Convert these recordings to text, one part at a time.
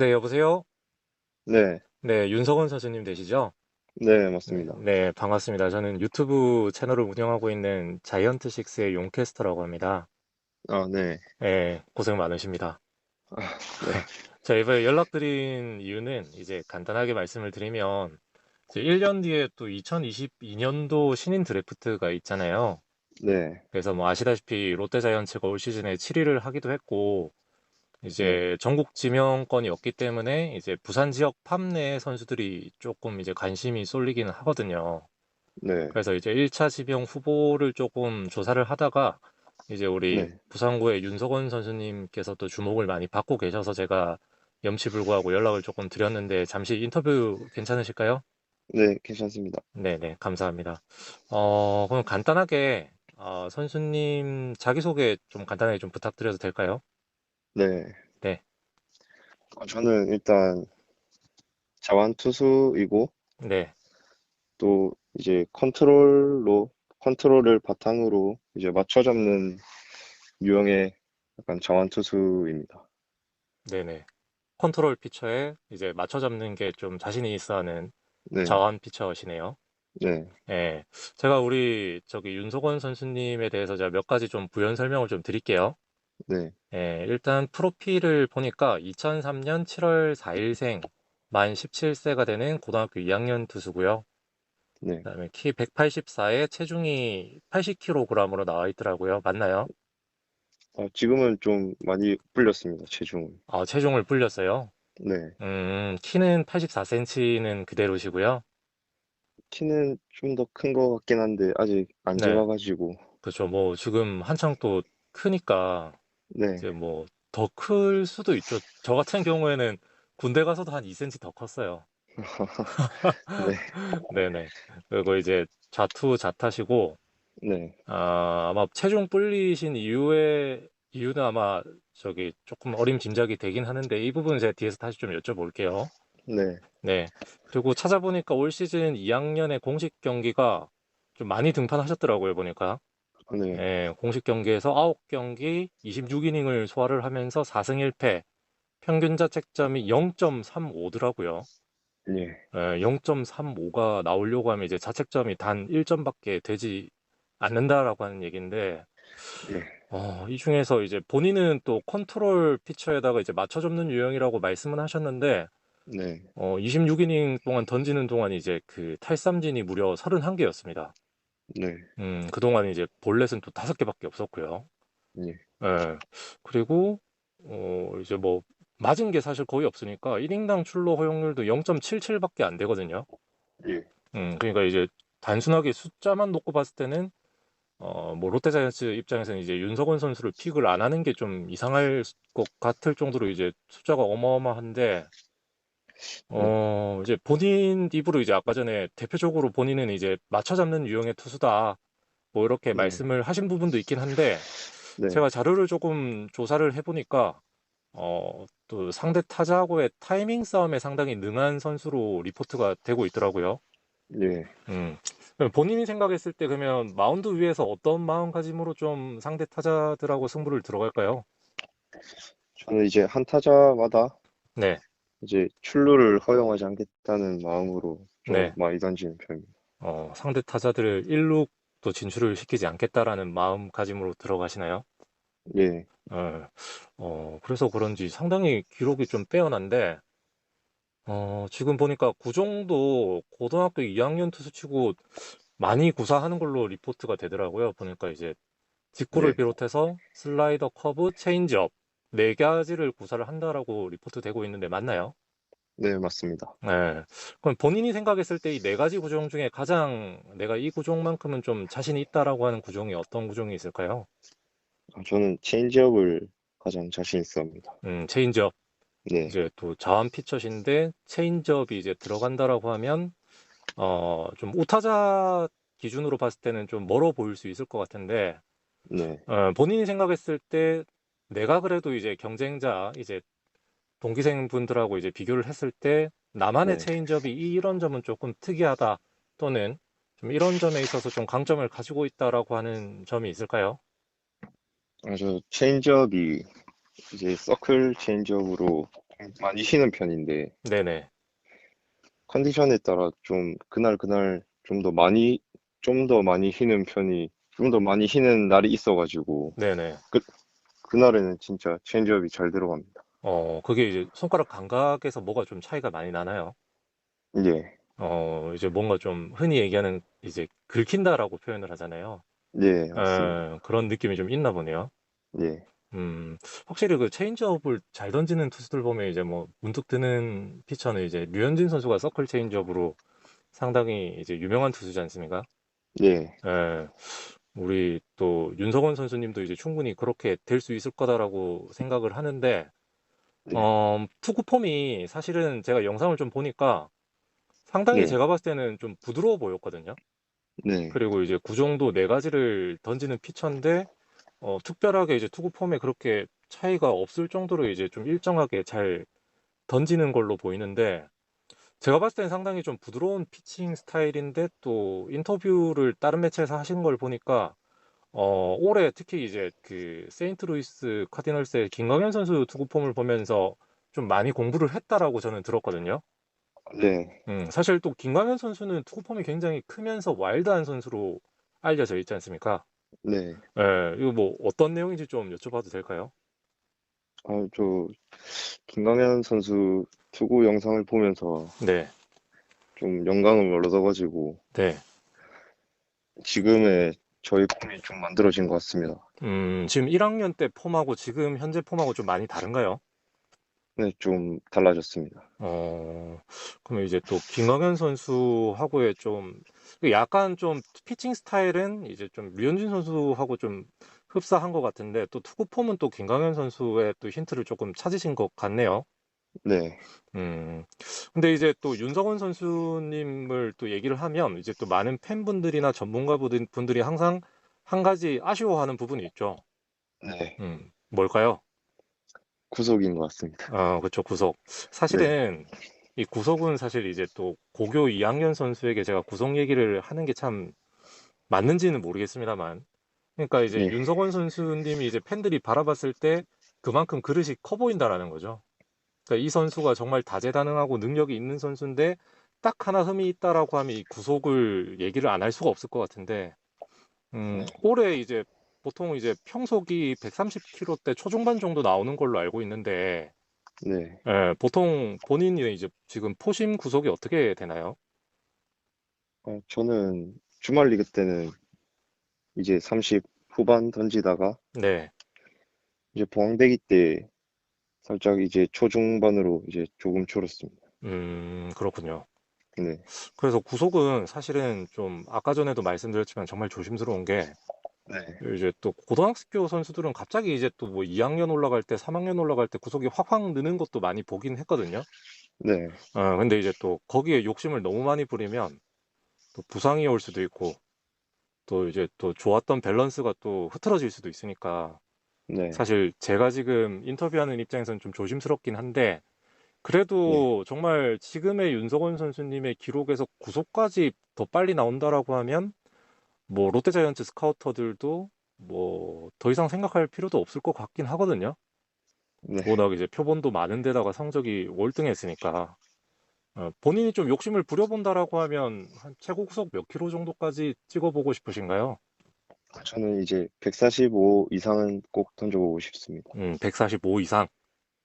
네, 여보세요? 네, 네, 윤석원 선수님 되시죠? 네 맞습니다. 네, 반갑습니다. 저는 유튜브 채널을 운영하고 있는 자이언트 식스의 용캐스터라고 합니다. 아, 네. 네, 고생 많으십니다. 아, 네. 자, 이번에 연락드린 이유는 이제 간단하게 말씀을 드리면 이제 1년 뒤에 또 2022년도 신인 드래프트가 있잖아요. 네, 그래서 뭐 아시다시피 롯데자이언츠가 올 시즌에 7위를 하기도 했고 이제 전국 지명권이 없기 때문에 이제 부산 지역 팝내 선수들이 조금 이제 관심이 쏠리기는 하거든요. 네, 그래서 이제 1차 지명 후보를 조금 조사를 하다가 이제 우리 네. 부산구의 윤석원 선수님께서 또 주목을 많이 받고 계셔서 제가 염치불구하고 연락을 조금 드렸는데 잠시 인터뷰 괜찮으실까요? 네, 괜찮습니다. 네네, 감사합니다. 어, 그럼 간단하게 어, 선수님 자기소개 좀 간단하게 좀 부탁드려도 될까요? 네. 네. 어, 저는 일단 자완 투수이고 네, 또 이제 컨트롤로 컨트롤을 바탕으로 이제 맞춰 잡는 유형의 약간 자완 투수입니다. 네네. 컨트롤 피처에 이제 맞춰 잡는 게 좀 자신이 있어 하는 네, 자완 피처시네요. 네, 예. 제가 우리 저기 윤석원 선수님에 대해서 제가 몇 가지 좀 부연 설명을 좀 드릴게요. 네, 예, 일단 프로필을 보니까 2003년 7월 4일생 만 17세가 되는 고등학교 2학년 투수고요. 네. 그다음에 키 184에 체중이 80kg으로 나와 있더라고요. 맞나요? 어, 지금은 좀 많이 불렸습니다, 체중을. 아, 체중을 불렸어요. 네, 음, 키는 84cm는 그대로시고요. 키는 좀 더 큰 것 같긴 한데 아직 안 네. 재봐가지고. 그렇죠. 뭐 지금 한창 또 크니까 네, 이제 뭐 더 클 수도 있죠. 저 같은 경우에는 군대 가서도 한 2cm 더 컸어요. 네, 네네. 그리고 이제 좌투 좌타시고 네, 아, 아마 체중 불리신 이유에 이유는 아마 저기 조금 어림짐작이 되긴 하는데 이 부분은 제가 뒤에서 다시 좀 여쭤볼게요. 네, 네. 그리고 찾아보니까 올 시즌 2학년의 공식 경기가 좀 많이 등판하셨더라고요, 보니까. 네, 예, 공식 경기에서 9경기 26이닝을 소화를 하면서 4승 1패, 평균 자책점이 0.35더라고요. 예, 예, 0.35가 나오려고 하면 이제 자책점이 단 1점밖에 되지 않는다라고 하는 얘기인데, 예, 어, 이 중에서 이제 본인은 또 컨트롤 피처에다가 이제 맞춰 접는 유형이라고 말씀은 하셨는데, 네, 어, 26이닝 동안 던지는 동안 이제 그 탈삼진이 무려 31개였습니다. 네, 음, 그동안 이제 볼넷은 또 다섯 개밖에 없었고요. 예, 예. 그리고 어, 이제 뭐 맞은 게 사실 거의 없으니까 1인당 출루 허용률도 0.77밖에 안 되거든요. 예, 음, 그러니까 이제 단순하게 숫자만 놓고 봤을 때는 어, 뭐 롯데자이언츠 입장에서는 이제 윤석원 선수를 픽을 안 하는 게 좀 이상할 것 같을 정도로 이제 숫자가 어마어마한데 어, 이제 본인 입으로 이제 아까 전에 대표적으로 본인은 이제 맞춰 잡는 유형의 투수다. 뭐 이렇게 네. 말씀을 하신 부분도 있긴 한데 네, 제가 자료를 조금 조사를 해보니까 어, 또 상대 타자하고의 타이밍 싸움에 상당히 능한 선수로 리포트가 되고 있더라고요. 예. 음. 그럼 본인이 생각했을 때 그러면 마운드 위에서 어떤 마음가짐으로 좀 상대 타자들하고 승부를 들어갈까요? 저는 이제 한 타자마다 네. 이제 출루를 허용하지 않겠다는 마음으로 좀 네. 많이 던지는 편입니다. 어, 상대 타자들을 1루도 진출을 시키지 않겠다라는 마음가짐으로 들어가시나요? 예, 어, 어, 그래서 그런지 상당히 기록이 좀 빼어난데, 어, 지금 보니까 구종도 고등학교 2학년 투수치고 많이 구사하는 걸로 리포트가 되더라고요. 보니까 이제 직구를 네. 비롯해서 슬라이더, 커브, 체인지업 네 가지를 구사를 한다라고 리포트 되고 있는데 맞나요? 네, 맞습니다. 네. 그럼 본인이 생각했을 때 이 네 가지 구종 중에 가장 내가 이 구종만큼은 좀 자신이 있다라고 하는 구종이 어떤 구종이 있을까요? 아, 저는 체인지업을 가장 자신 있어 합니다. 음, 체인지업. 네. 이제 또 자완 피처신데 체인지업이 이제 들어간다라고 하면 어, 좀 우타자 기준으로 봤을 때는 좀 멀어 보일 수 있을 것 같은데 네. 어, 본인이 생각했을 때 내가 그래도 이제 경쟁자 이제 동기생 분들하고 이제 비교를 했을 때 나만의 네. 체인지업이 이런 점은 조금 특이하다 또는 좀 이런 점에 있어서 좀 강점을 가지고 있다라고 하는 점이 있을까요? 아, 저 체인지업이 이제 서클 체인지업으로 많이 쉬는 편인데 네네. 컨디션에 따라 좀 그날 그날 좀 더 많이 좀 더 많이 쉬는 편이 좀 더 많이 쉬는 날이 있어가지고 네네. 그날에는 진짜 체인지업이 잘 들어갑니다. 어, 그게 이제 손가락 감각에서 뭐가 좀 차이가 많이 나나요? 예. 어, 이제 뭔가 좀 흔히 얘기하는 이제 긁힌다라고 표현을 하잖아요. 네, 맞습니다. 에, 그런 느낌이 좀 있나 보네요. 예. 음, 확실히 그 체인지업을 잘 던지는 투수들 보면 이제 뭐 문득 드는 피처는 이제 류현진 선수가 서클 체인지업으로 상당히 이제 유명한 투수지 않습니까? 예. 예, 우리 또 윤석원 선수님도 이제 충분히 그렇게 될 수 있을 거다라고 생각을 하는데, 네. 어, 투구 폼이 사실은 제가 영상을 좀 보니까 상당히 네. 제가 봤을 때는 좀 부드러워 보였거든요. 네. 그리고 이제 구종도 네 가지를 던지는 피처인데, 어, 특별하게 이제 투구 폼에 그렇게 차이가 없을 정도로 이제 좀 일정하게 잘 던지는 걸로 보이는데, 제가 봤을 때는 상당히 좀 부드러운 피칭 스타일인데 또 인터뷰를 다른 매체에서 하신 걸 보니까 어, 올해 특히 이제 그 세인트루이스 카디널스의 김광현 선수 투구 폼을 보면서 좀 많이 공부를 했다라고 저는 들었거든요. 네. 음, 사실 또 김광현 선수는 투구 폼이 굉장히 크면서 와일드한 선수로 알려져 있지 않습니까? 네. 예, 이거 뭐 어떤 내용인지 좀 여쭤봐도 될까요? 아, 저 김강현 선수 투구 영상을 보면서 네, 좀 영감을 얻어가지고 네. 지금의 저희 폼이 좀 만들어진 것 같습니다. 음, 지금 1학년 때 폼하고 지금 현재 폼하고 좀 많이 다른가요? 네, 좀 달라졌습니다. 어, 그러면 이제 또 김광현 선수하고의 좀 약간 좀 피칭 스타일은 이제 좀 류현진 선수하고 좀 흡사한 것 같은데 또 투구 폼은 또 김광현 선수의 또 힌트를 조금 찾으신 것 같네요. 네. 음, 근데 이제 또 윤석원 선수님을 또 얘기를 하면 이제 또 많은 팬분들이나 전문가분들- 분들이 항상 한 가지 아쉬워하는 부분이 있죠. 네. 음, 뭘까요? 구속인 것 같습니다. 어, 그쵸, 구속. 사실은 이 구속은 사실 이제 또 고교 2학년 선수에게 제가 구속 얘기를 하는 게 참 맞는지는 모르겠습니다만. 그러니까 이제 네. 윤석원 선수님이 이제 팬들이 바라봤을 때 그만큼 그릇이 커 보인다라는 거죠. 그러니까 이 선수가 정말 다재다능하고 능력이 있는 선수인데 딱 하나 흠이 있다라고 하면 이 구속을 얘기를 안 할 수가 없을 것 같은데, 음, 네. 올해 이제 보통 이제 평속이 130km대 초중반 정도 나오는 걸로 알고 있는데, 네. 예, 보통 본인이 이제 지금 포심 구속이 어떻게 되나요? 어, 저는 주말 리그 때는 이제 30 후반 던지다가 네. 이제 봉황대기 때 살짝 이제 초중반으로 이제 조금 줄었습니다. 음, 그렇군요. 네. 그래서 구속은 사실은 좀 아까 전에도 말씀드렸지만 정말 조심스러운 게 네. 이제 또 고등학교 선수들은 갑자기 이제 또 뭐 2학년 올라갈 때, 3학년 올라갈 때 구속이 확확 느는 것도 많이 보긴 했거든요. 네. 어, 근데 이제 또 거기에 욕심을 너무 많이 부리면 또 부상이 올 수도 있고 또 이제 또 좋았던 밸런스가 또 흐트러질 수도 있으니까 네. 사실 제가 지금 인터뷰하는 입장에서는 좀 조심스럽긴 한데 그래도 정말 지금의 윤석원 선수님의 기록에서 구속까지 더 빨리 나온다라고 하면 뭐 롯데자이언츠 스카우터들도 뭐 더 이상 생각할 필요도 없을 것 같긴 하거든요. 네. 워낙 이제 표본도 많은 데다가 성적이 월등했으니까 어, 본인이 좀 욕심을 부려본다라고 하면 한 최고 구속 몇 킬로 정도까지 찍어보고 싶으신가요? 저는 이제 145 이상은 꼭 던져보고 싶습니다. 음, 145 이상.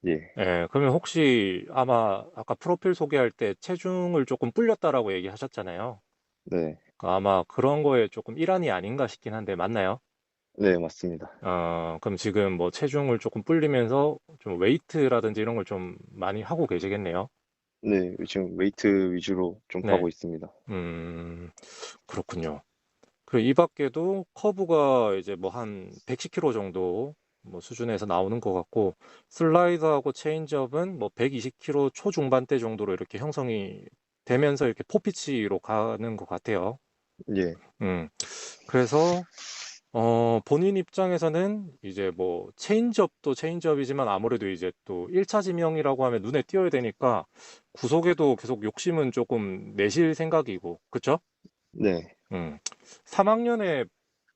예. 예, 그러면 혹시 아마 아까 프로필 소개할 때 체중을 조금 불렸다라고 얘기하셨잖아요. 네. 그 아마 그런 거에 조금 일환이 아닌가 싶긴 한데 맞나요? 네, 맞습니다. 어, 그럼 지금 뭐 체중을 조금 불리면서 좀 웨이트라든지 이런 걸 좀 많이 하고 계시겠네요. 네, 지금 웨이트 위주로 좀 네. 하고 있습니다. 음, 그렇군요. 그리고 이 밖에도 커브가 이제 뭐 한 110km 정도 뭐 수준에서 나오는 것 같고 슬라이더하고 체인지업은 뭐 120km 초중반대 정도로 이렇게 형성이 되면서 이렇게 포피치로 가는 것 같아요. 예, 음, 그래서 어, 본인 입장에서는 이제 뭐 체인지업도 체인지업이지만 아무래도 이제 또 1차 지명이라고 하면 눈에 띄어야 되니까 구속에도 계속 욕심은 조금 내실 생각이고, 그쵸? 네, 음, 3학년에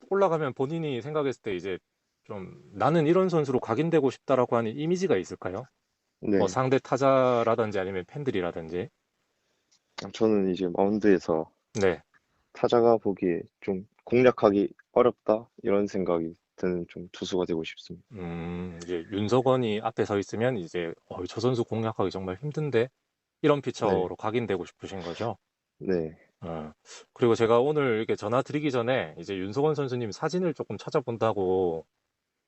올라가면 본인이 생각했을 때 이제 좀 나는 이런 선수로 각인되고 싶다라고 하는 이미지가 있을까요? 네. 뭐 상대 타자라든지 아니면 팬들이라든지. 저는 이제 마운드에서 네. 타자가 보기에 좀 공략하기 어렵다 이런 생각이 드는 좀 투수가 되고 싶습니다. 음, 이제 윤석원이 앞에 서 있으면 이제 어, 저 선수 공략하기 정말 힘든데 이런 피처로 각인되고 싶으신 거죠? 네, 어. 그리고 제가 오늘 이렇게 전화 드리기 전에 이제 윤석원 선수님 사진을 조금 찾아본다고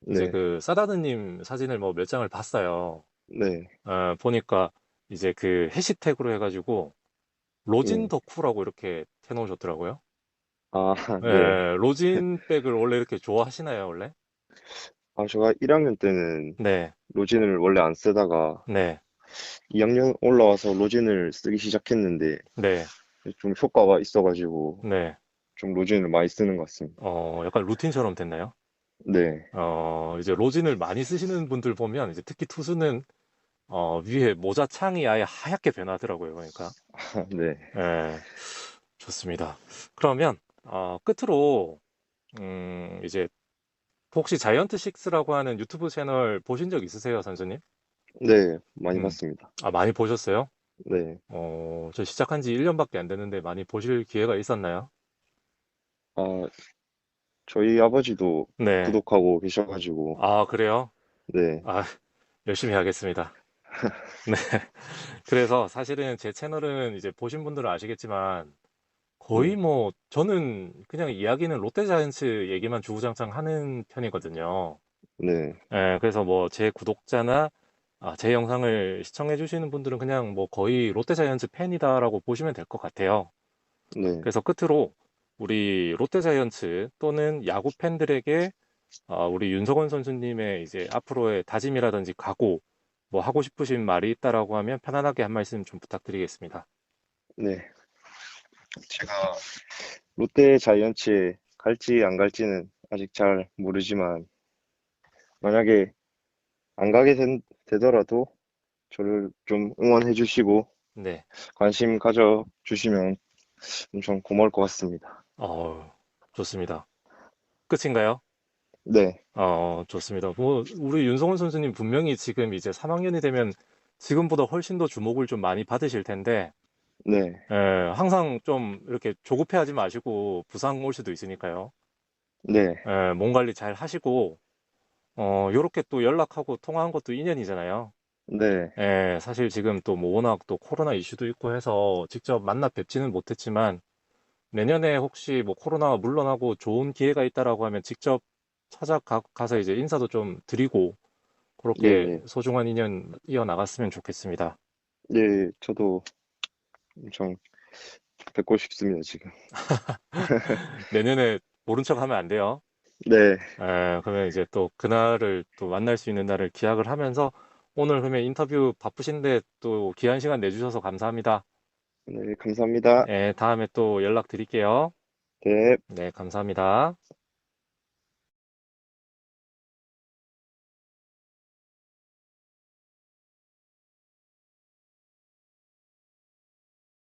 이제 네, 그 사다드님 사진을 뭐 몇 장을 봤어요. 네, 어, 보니까 이제 그 해시태그로 해가지고 로진 예. 덕후라고 이렇게 해놓으셨더라고요. 아, 네. 예, 로진백을 원래 이렇게 좋아하시나요, 원래? 아, 제가 1학년 때는 네, 로진을 원래 안 쓰다가 네, 2학년 올라와서 로진을 쓰기 시작했는데 네, 좀 효과가 있어가지고 네. 좀 로진을 많이 쓰는 것 같습니다. 어, 약간 루틴처럼 됐나요? 네, 어, 이제 로진을 많이 쓰시는 분들 보면 이제 특히 투수는 어, 위에 모자 창이 아예 하얗게 변하더라고요. 그러니까. 네, 예, 좋습니다. 그러면 어, 끝으로 음, 이제 혹시 자이언트 식스라고 하는 유튜브 채널 보신 적 있으세요, 선수님? 네, 많이 음. 봤습니다. 아, 많이 보셨어요? 네, 어, 저 시작한 지 1년밖에 안 됐는데 많이 보실 기회가 있었나요? 아, 저희 아버지도 네. 구독하고 계셔가지고, 아, 그래요? 네, 아, 열심히 하겠습니다. 네. 그래서 사실은 제 채널은 이제 보신 분들은 아시겠지만 거의 네. 뭐 저는 그냥 이야기는 롯데 자이언츠 얘기만 주구장창 하는 편이거든요. 네, 예, 그래서 뭐 제 구독자나 아, 제 영상을 시청해 주시는 분들은 그냥 뭐 거의 롯데 자이언츠 팬이다라고 보시면 될 것 같아요. 네, 그래서 끝으로 우리 롯데 자이언츠 또는 야구 팬들에게 어, 우리 윤석원 선수님의 이제 앞으로의 다짐이라든지 각오, 뭐 하고 싶으신 말이 있다라고 하면 편안하게 한 말씀 좀 부탁드리겠습니다. 네. 제가 롯데 자이언츠에 갈지 안 갈지는 아직 잘 모르지만, 만약에 안 가게 된- 되더라도 저를 좀 응원해 주시고 네, 관심 가져 주시면 엄청 고마울 것 같습니다. 어, 좋습니다. 끝인가요? 네, 어, 좋습니다. 뭐 우리 윤석원 선수님 분명히 지금 이제 3학년이 되면 지금보다 훨씬 더 주목을 좀 많이 받으실 텐데, 네, 예, 항상 좀 이렇게 조급해하지 마시고 부상 올 수도 있으니까요. 네, 예, 몸 관리 잘 하시고, 어, 요렇게 또 연락하고 통화한 것도 인연이잖아요. 네, 예, 사실 지금 또 뭐 워낙 또 코로나 이슈도 있고 해서 직접 만나 뵙지는 못했지만, 내년에 혹시 뭐 코로나가 물러나고 좋은 기회가 있다라고 하면 직접 찾아가서 이제 인사도 좀 드리고, 그렇게 예, 예. 소중한 인연 이어나갔으면 좋겠습니다. 네, 저도 엄청 뵙고 싶습니다, 지금. 내년에 모른 척 하면 안 돼요. 네, 에, 그러면 이제 또 그날을 또 만날 수 있는 날을 기약을 하면서 오늘 그러면 인터뷰 바쁘신데 또 귀한 시간 내주셔서 감사합니다. 네, 감사합니다. 예, 다음에 또 연락 드릴게요. 네. 네, 감사합니다.